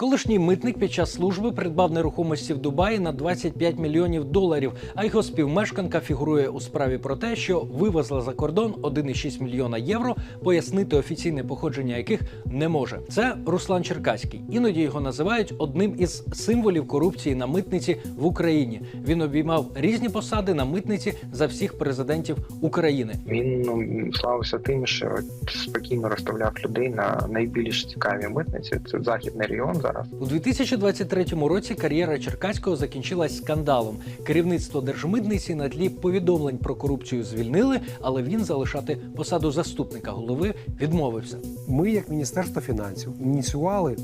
Колишній митник під час служби придбав нерухомості в Дубаї на 25 мільйонів доларів. А його співмешканка фігурує у справі про те, що вивезла за кордон 1,6 мільйона євро, пояснити офіційне походження яких не може. Це Руслан Черкаський. Іноді його називають одним із символів корупції на митниці в Україні. Він обіймав різні посади на митниці за всіх президентів України. Він ну, славився тим, що спокійно розставляв людей на найбільш цікаві митниці. Це західний регіон зараз. У 2023 році кар'єра Черкаського закінчилась скандалом. Керівництво держмитниці на тлі повідомлень про корупцію звільнили, але він залишати посаду заступника голови відмовився. Ми, як Міністерство фінансів, ініціювали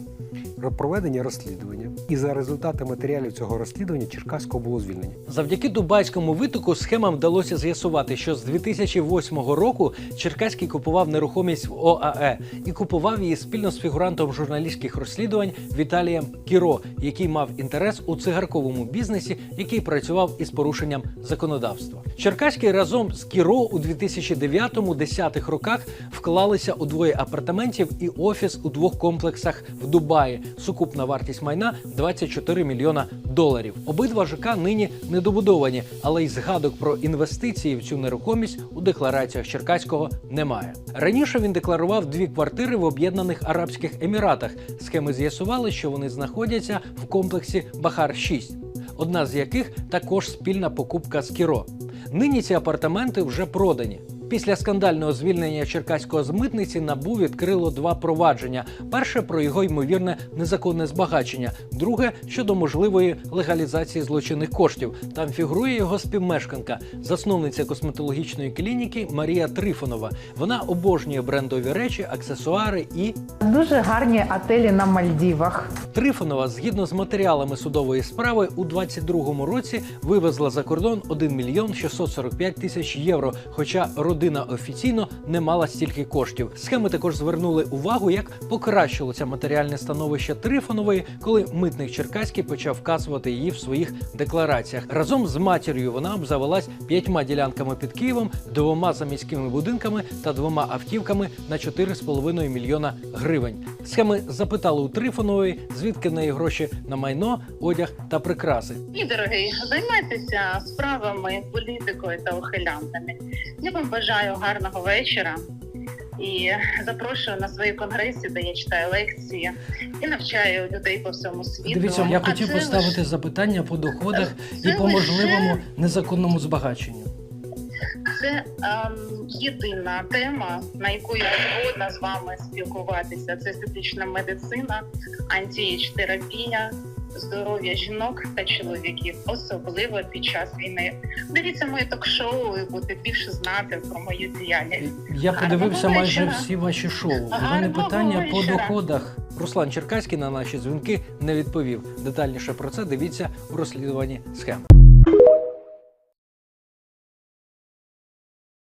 проведення розслідування, і за результатами матеріалів цього розслідування Черкаського було звільнення. Завдяки дубайському витоку схемам вдалося з'ясувати, що з 2008 року Черкаський купував нерухомість в ОАЕ і купував її спільно з фігурантом журналістських розслідувань Віталієм Кіро, який мав інтерес у цигарковому бізнесі, який працював із порушенням законодавства. Черкаський разом з Кіро у 2009-10 роках вклалися у двоє апартаментів і офіс у двох комплексах в Дубаї. Сукупна вартість майна 24 мільйона доларів. Обидва ЖК нині недобудовані, але й згадок про інвестиції в цю нерухомість у деклараціях Черкаського немає. Раніше він декларував дві квартири в Об'єднаних Арабських Еміратах. Схеми з'ясували, що вони знаходяться в комплексі Бахар 6 одна з яких також спільна покупка з Кіро. Нині ці апартаменти вже продані. Після скандального звільнення черкаського з митниці набу відкрило два провадження: перше про його ймовірне незаконне збагачення, друге щодо можливої легалізації злочинних коштів. Там фігурує його співмешканка, засновниця косметологічної клініки Марія Трифонова. Вона обожнює брендові речі, аксесуари і Дуже гарні отелі на Мальдівах. Трифонова, згідно з матеріалами судової справи, у 22-му році вивезла за кордон 1 мільйон 645 тисяч євро. Хоча родина офіційно не мала стільки коштів. Схеми також звернули увагу, як покращилося матеріальне становище Трифонової, коли митник Черкаський почав вказувати її в своїх деклараціях. Разом з матір'ю вона обзавелась п'ятьма ділянками під Києвом, двома заміськими будинками та двома автівками на 4,5 мільйона гривень. Схеми запитали у Трифонової, звідки неї гроші на майно, одяг та прикраси. Ні, дорогий, займайтеся справами, політикою та ухилянтами. Я вам бажаю гарного вечора і запрошую на свої конгреси, де я читаю лекції і навчаю людей по всьому світу. Дивіться, я А хотів поставити лише- запитання по доходах Це і по лише- можливому незаконному збагаченню. Це ем, єдина тема, на яку я згодна з вами спілкуватися. Це естетична медицина, антієч-терапія, здоров'я жінок та чоловіків, особливо під час війни. Дивіться моє ток-шоу і будете більше знати про мою діяльність. Я подивився Гарного майже вечора. всі ваші шоу. У мене Гарного питання по вечора. доходах. Руслан Черкаський на наші дзвінки не відповів. Детальніше про це дивіться у розслідуванні схем.